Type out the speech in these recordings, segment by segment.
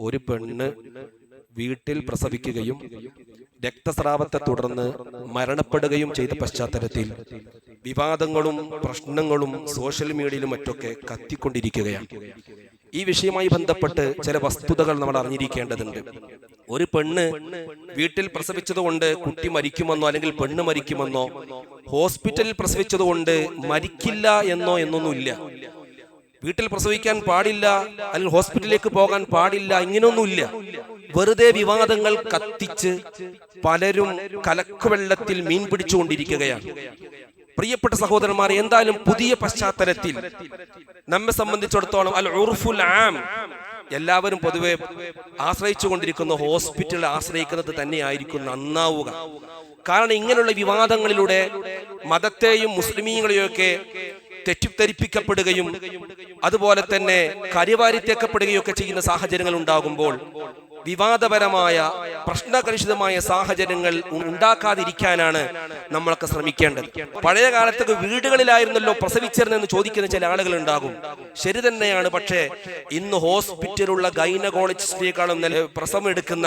ഒരു പെണ്ണ് വീട്ടിൽ പ്രസവിക്കുകയും രക്തസ്രാവത്തെ തുടർന്ന് മരണപ്പെടുകയും ചെയ്ത പശ്ചാത്തലത്തിൽ വിവാദങ്ങളും പ്രശ്നങ്ങളും സോഷ്യൽ മീഡിയയിലും മറ്റൊക്കെ കത്തിക്കൊണ്ടിരിക്കുകയാണ്. ഈ വിഷയവുമായി ബന്ധപ്പെട്ട് ചില വസ്തുതകൾ നമ്മൾ അറിഞ്ഞിരിക്കേണ്ടതുണ്ട്. ഒരു പെണ്ണ് വീട്ടിൽ പ്രസവിച്ചതുകൊണ്ട് കുട്ടി മരിക്കുമെന്നോ അല്ലെങ്കിൽ പെണ്ണ് മരിക്കുമെന്നോ ഹോസ്പിറ്റലിൽ പ്രസവിച്ചതുകൊണ്ട് മരിക്കില്ല എന്നോ എന്നൊന്നുമില്ല. വീട്ടിൽ പ്രസവിക്കാൻ പാടില്ല അല്ലെങ്കിൽ ഹോസ്പിറ്റലിലേക്ക് പോകാൻ പാടില്ല ഇങ്ങനെയൊന്നുമില്ല. വെറുതെ വിവാദങ്ങൾ കത്തിച്ച് പലരും കലക്കുവെള്ളത്തിൽ മീൻ പിടിച്ചുകൊണ്ടിരിക്കുകയാണ്. പ്രിയപ്പെട്ട സഹോദരന്മാർ എന്തായാലും പുതിയ പശ്ചാത്തലത്തിൽ നമ്മെ സംബന്ധിച്ചിടത്തോളം അൽ ഉർഫുൽ ആം എല്ലാവരും പൊതുവെ ആശ്രയിച്ചു കൊണ്ടിരിക്കുന്ന ഹോസ്പിറ്റൽ ആശ്രയിക്കുന്നത് തന്നെയായിരിക്കും നന്നാവുക. കാരണം ഇങ്ങനെയുള്ള വിവാദങ്ങളിലൂടെ മതത്തെയും മുസ്ലിമീങ്ങളെയും ഒക്കെ തെറ്റിദ്ധരിപ്പിക്കപ്പെടുകയും അതുപോലെ തന്നെ കരിവാരിത്തേക്കപ്പെടുകയും ഒക്കെ ചെയ്യുന്ന സാഹചര്യങ്ങൾ ഉണ്ടാകുമ്പോൾ വിവാദപരമായ പ്രശ്നകലുഷിതമായ സാഹചര്യങ്ങൾ ഉണ്ടാക്കാതിരിക്കാനാണ് നമ്മളൊക്കെ ശ്രമിക്കേണ്ടത്. പഴയ കാലത്തൊക്കെ വീടുകളിലായിരുന്നല്ലോ പ്രസവിച്ചിരുന്നെന്ന് ചോദിക്കുന്ന ചില ആളുകൾ ഉണ്ടാകും ശരി തന്നെയാണ് പക്ഷേ ഇന്ന് ഹോസ്പിറ്റലുള്ള ഗൈനകോളജിസ്റ്റിനേക്കാളും പ്രസവം എടുക്കുന്ന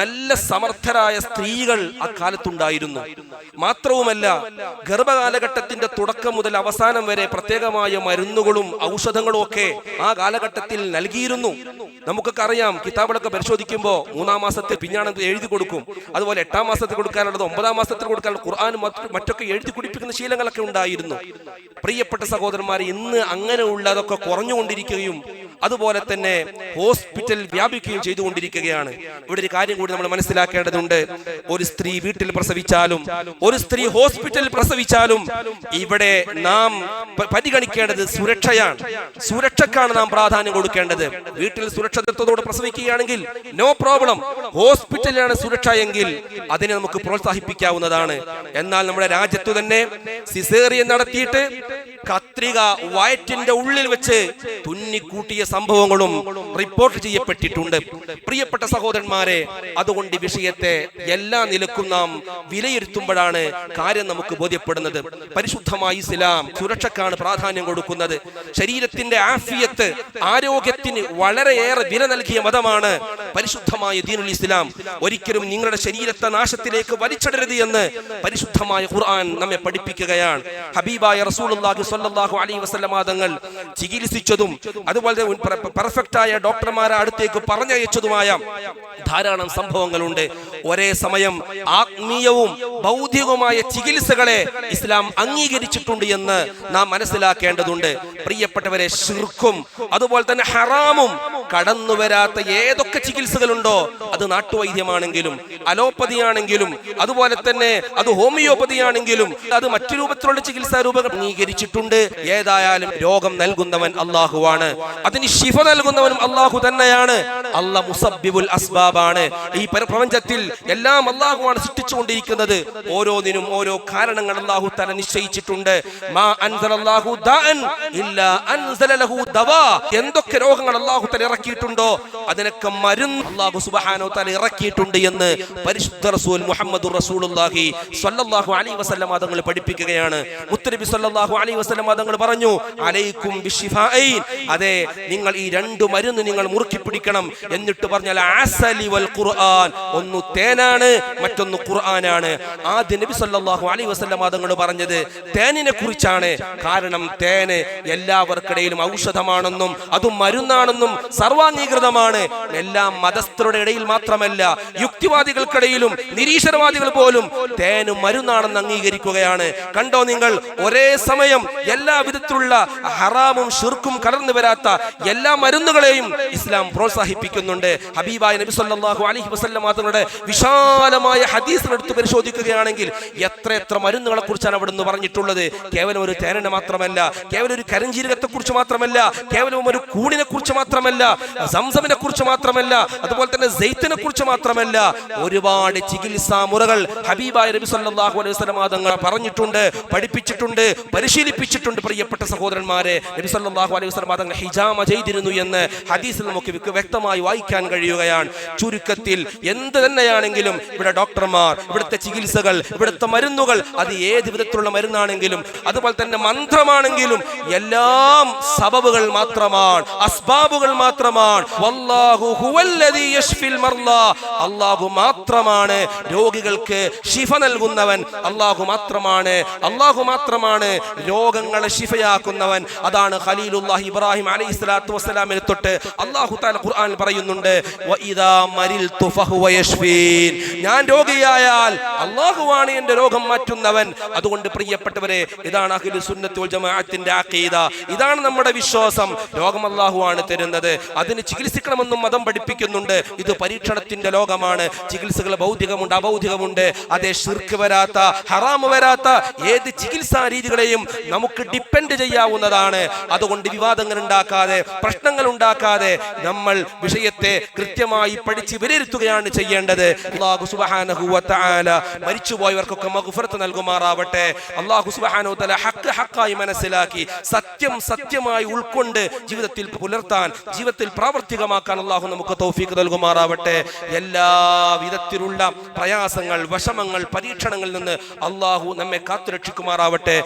നല്ല സമർത്ഥരായ സ്ത്രീകൾ അക്കാലത്തുണ്ടായിരുന്നു കാലത്തുണ്ടായിരുന്നു. മാത്രവുമല്ല ഗർഭകാലഘട്ടത്തിന്റെ തുടക്കം മുതൽ അവസാനം വരെ പ്രത്യേകമായ മരുന്നുകളും ഔഷധങ്ങളും ഒക്കെ ആ കാലഘട്ടത്തിൽ നൽകിയിരുന്നു. നമുക്കൊക്കെ അറിയാം കിതാബുകളൊക്കെ പരിശോധിക്കുമ്പോൾ മൂന്നാം മാസത്തെ പിഞ്ഞാണ് എഴുതി കൊടുക്കും. അതുപോലെ എട്ടാം മാസത്തിൽ കൊടുക്കാനുള്ളത് ഒമ്പതാം മാസത്തിൽ കൊടുക്കാനുള്ള ഖുർആൻ മറ്റൊക്കെ എഴുതി കുടിപ്പിക്കുന്ന ശീലങ്ങളൊക്കെ ഉണ്ടായിരുന്നു. പ്രിയപ്പെട്ട സഹോദരന്മാരെ ഇന്ന് അങ്ങനെ ഉള്ളതൊക്കെ കുറഞ്ഞുകൊണ്ടിരിക്കുകയും അതുപോലെ തന്നെ ഹോസ്പിറ്റൽ വ്യാപിക്കുകയും ചെയ്തുകൊണ്ടിരിക്കുകയാണ്. ഇവിടെ ഒരു കാര്യം കൂടി നമ്മൾ മനസ്സിലാക്കേണ്ടതുണ്ട്. ഒരു സ്ത്രീ വീട്ടിൽ പ്രസവിച്ചാലും ഒരു സ്ത്രീ ഹോസ്പിറ്റലിൽ പ്രസവിച്ചാലും ഇവിടെ നാം പരിഗണിക്കേണ്ടത് സുരക്ഷയാണ്. സുരക്ഷക്കാണ് നാം പ്രാധാന്യം കൊടുക്കേണ്ടത്. വീട്ടിൽ സുരക്ഷിതത്വത്തോടെ പ്രസവിക്കുകയാണെങ്കിൽ നോ പ്രോബ്ലം ഹോസ്പിറ്റലിലാണ് സുരക്ഷ എങ്കിൽ അതിനെ നമുക്ക് പ്രോത്സാഹിപ്പിക്കാവുന്നതാണ്. എന്നാൽ നമ്മുടെ രാജ്യത്തു തന്നെ സിസേറിയൻ നടത്തിയിട്ട് കത്രിക വയറ്റിന്റെ ഉള്ളിൽ വെച്ച് തുന്നിക്കൂട്ടിയ സംഭവങ്ങളും റിപ്പോർട്ട് ചെയ്യപ്പെട്ടിട്ടുണ്ട്. പ്രിയപ്പെട്ട സഹോദരന്മാരെ അതുകൊണ്ട് വിഷയത്തെ എല്ലാ നിലക്കും നാം വിലയിരുത്തുമ്പോഴാണ് കാര്യം നമുക്ക് ബോധ്യപ്പെടുന്നത്. പരിശുദ്ധമായ ഇസ്ലാം സുരക്ഷക്കാണ് പ്രാധാന്യം കൊടുക്കുന്നത്. ശരീരത്തിന്റെ ആഫിയത്ത് ആരോഗ്യത്തിന് വളരെയേറെ വില നൽകിയ മതമാണ് പരിശുദ്ധമായ ദീനുൽ ഇസ്ലാം ഒരിക്കലും നിങ്ങളുടെ ശരീരത്തെ നാശത്തിലേക്ക് വലിച്ചിടരുത് എന്ന് പരിശുദ്ധമായ ഖുർആൻ നമ്മെ പഠിപ്പിക്കുകയാണ്. ഹബീബായ റസൂലുള്ളാഹി സ്വല്ലല്ലാഹു അലൈഹി വസല്ലമ തങ്ങൾ ചികിത്സിച്ചതും അതുപോലെ പെർഫെക്റ്റായ ഡോക്ടർമാരെ അടുത്തേക്ക് പറഞ്ഞയച്ചതുമായ ധാരാളം സംഭവങ്ങളുണ്ട്. ഒരേ സമയം ആത്മീയവും ഭൗതികവുമായ ചികിത്സകളെ ഇസ്ലാം അംഗീകരിച്ചിട്ടുണ്ട് എന്ന് നാം മനസ്സിലാക്കേണ്ടതുണ്ട്. പ്രിയപ്പെട്ടവരെ ഷിർക്കും അതുപോലെ തന്നെ ഹറാമും കടന്നു വരാത്ത ഏതൊക്കെ ചികിത്സകളുണ്ടോ അത് നാട്ടുവൈദ്യമാണെങ്കിലും അലോപ്പതി ആണെങ്കിലും അതുപോലെ തന്നെ അത് ഹോമിയോപ്പതി ആണെങ്കിലും അത് മറ്റു രൂപത്തിലുള്ള ചികിത്സാ രൂപങ്ങൾ അംഗീകരിച്ചിട്ടുണ്ട്. ഏതായാലും രോഗം നൽകുന്നവൻ അള്ളാഹുവാണ് അതിന് ശിഫ നൽകുന്നവനും അള്ളാഹു തന്നെയാണ്. അല്ല മുസബിബുൽ അസ്ബാബാണ്. ഈ പര- പ്രപഞ്ചത്തിൽ എല്ലാം അള്ളാഹുവാണ് സൃഷ്ടിച്ചുകൊണ്ടിരിക്കുന്നത്. ഓരോന്നിനും ഓരോ കാരണങ്ങൾ അള്ളാഹു തല നിശ്ചയിച്ചിട്ടുണ്ട്. മാ അൻസലല്ലാഹു ദാഅൻ ഇല്ലാ അൻസല ലഹു ദവാ. എന്തൊക്കെ രോഗങ്ങൾ അള്ളാഹു തല ഇറക്കിയിട്ടുണ്ടോ? അതിനൊക്കെ മരുന്ന് അള്ളാഹു സുബ്ഹാനഹു തല ഇറക്കിയിട്ടുണ്ട് എന്ന് പരിശുദ്ധ റസൂൽ മുഹമ്മദ് റസൂലുള്ളാഹി സ്വല്ലല്ലാഹു അലൈഹി വസല്ലം തങ്ങൾ പഠിപ്പിക്കുകയാണ്. മുത്തനബി സ്വല്ലല്ലാഹു അലൈഹി വസല്ലം തങ്ങൾ പറഞ്ഞു അലൈക്കും ബിശ്ശിഫാഇൻ അതെ നിങ്ങൾ ഈ രണ്ട് മരുന്ന് നിങ്ങൾ മുറുക്കി പിടിക്കണം എന്നിട്ട് പറഞ്ഞാൽ അസലി വൽ ഖുർആൻ. ഒന്ന് തേനാണ് മറ്റൊന്ന് ഖുർആനാണ്. ആദ്യ നബി സല്ലല്ലാഹു അലൈഹി വസല്ലം തങ്ങൾ പറഞ്ഞത് തേനിനെ കുറിച്ചാണ്. കാരണം തേന് എല്ലാവർക്കിടയിലും ഔഷധമാണെന്നും അതും മരുന്നാണെന്നും സർവാംഗീകൃതമാണ്. എല്ലാ മതസ്ഥരുടെ ഇടയിൽ മാത്രമല്ല യുക്തിവാദികൾക്കിടയിലും നിരീശ്വരവാദികൾ പോലും തേനും മരുന്നാണെന്ന് അംഗീകരിക്കുകയാണ്. കണ്ടോ നിങ്ങൾ ഒരേ സമയം എല്ലാ വിധത്തിലുള്ള ഹറാമും ഷിർക്കും കലർന്നു വരാത്ത എല്ലാ മരുന്നുകളെയും ഇസ്ലാം പ്രോത്സാഹിപ്പിക്കുന്നുണ്ട്. ഹബീബായ നബി സല്ലല്ലാഹു അലൈഹി വസല്ലം തങ്ങളുടെ വിശാലമായ ഹദീസ് എടുത്ത് പരിശോധിക്കുകയാണെങ്കിൽ എത്ര എത്ര മരുന്നുകളെ കുറിച്ചാണ് അവിടുന്ന് പറഞ്ഞിട്ടുള്ളത്? കേവലം ഒരു തേനനെ മാത്രമല്ല കേവലം ഒരു കരിഞ്ചീരകത്തെ കുറിച്ച് മാത്രമല്ല കേവലം ഒരു കൂണിനെ കുറിച്ച് മാത്രമല്ല സംസമിനെ കുറിച്ച് മാത്രമല്ല അതുപോലെ തന്നെ സെയ്ത്തിനെ കുറിച്ച് മാത്രമല്ല ഒരുപാട് ചികിത്സാ മുറകൾ ഹബീബായ നബി സല്ലല്ലാഹു അലൈഹി വസല്ലം തങ്ങൾ പറഞ്ഞിട്ടുണ്ട് പഠിപ്പിച്ചിട്ടുണ്ട് പരിശീലിപ്പിച്ചിട്ടുണ്ട് പ്രിയപ്പെട്ട സഹോദരന്മാരെ. നബി സല്ലല്ലാഹു അലൈഹി വസല്ലം തങ്ങൾ ഹിജാമ ചെയ്തിരുന്നു എന്ന് ഹദീസിൽ നമുക്ക് വ്യക്തമായി വായിക്കാൻ കഴിയുകയാണ്. ചുരുക്കത്തിൽ എന്ത് തന്നെയാണെങ്കിലും ഇവിടെ ഡോക്ടർമാർ ഇവിടുത്തെ ചികിത്സകൾ ഇവിടുത്തെ മരുന്നുകൾ അത് ഏത് വിധത്തിലുള്ള മരുന്നാണെങ്കിലും അതുപോലെ തന്നെ മന്ത്രമാണെങ്കിലും എല്ലാം സബബുകൾ മാത്രമാണ് അസ്ബാബുകൾ മാത്രമാണ്. അള്ളാഹു മാത്രമാണ് രോഗികൾക്ക് ശിഫ നൽകുന്നവൻ. അള്ളാഹു മാത്രമാണ് അള്ളാഹു മാത്രമാണ് രോഗങ്ങളെ ശിഫയാക്കുന്നവൻ. അതാണ് ഖലീലുല്ലാഹി ഇബ്രാഹിം അലൈഹി സ്വലാത്തു വസ്സലാമിനെ തൊട്ട് അള്ളാഹു താല ഖുർആൻ പറയുന്നുണ്ട് ഞാൻ രോഗിയായാൽ അല്ലാഹുവാണ് എന്റെ രോഗം മാറ്റുന്നവൻ. അതുകൊണ്ട് പ്രിയപ്പെട്ടവരെ ഇതാണ് അഖിലു സുന്നത്തുൽ ജമാഅത്തിന്റെ അഖീദ. ഇതാണ് നമ്മുടെ വിശ്വാസം. രോഗം അല്ലാഹുവാണ് തരുന്നത്. അതിന് ചികിത്സിക്കണമെന്നും മതം പഠിപ്പിക്കുന്നുണ്ട്. ഇത് പരീക്ഷണത്തിന്റെ ലോകമാണ്. ചികിത്സകൾ ഭൗതികമുണ്ട് അഭൗതികമുണ്ട് അതേ ഷിർക്ക് വരാത്ത ഹറാമ് വരാത്ത ഏത് ചികിത്സാ രീതികളെയും നമുക്ക് ഡിപ്പെൻഡ് ചെയ്യാവുന്നതാണ്. അതുകൊണ്ട് വിവാദങ്ങൾ ഉണ്ടാക്കാതെ പ്രശ്നങ്ങൾ ഉണ്ടാക്കാതെ നമ്മൾ വിഷയത്തെ കൃത്യമായി പഠിച്ച് വിലയിരുത്തുകയാണ് ചെയ്യേണ്ടത്. മരിച്ചുപോയവർക്കൊക്കെ മഗ്ഫിറത്ത് നൽകുമാറാവട്ടെ. അള്ളാഹു തആല ഹക്ക് ഹക്കായി മനസ്സിലാക്കി സത്യം സത്യമായി ഉൾക്കൊണ്ട് ജീവിതത്തിൽ പുലർത്താൻ ജീവിതത്തിൽ പ്രാവർത്തികമാക്കാൻ അള്ളാഹു നമുക്ക് തൗഫീഖ് നൽകുമാറാവട്ടെ. എല്ലാ വിധത്തിലുള്ള പ്രയാസങ്ങൾ വിഷമങ്ങൾ പരീക്ഷണങ്ങളിൽ നിന്ന് അള്ളാഹു നമ്മെ കാത്തുരക്ഷിക്കുമാറാവട്ടെ.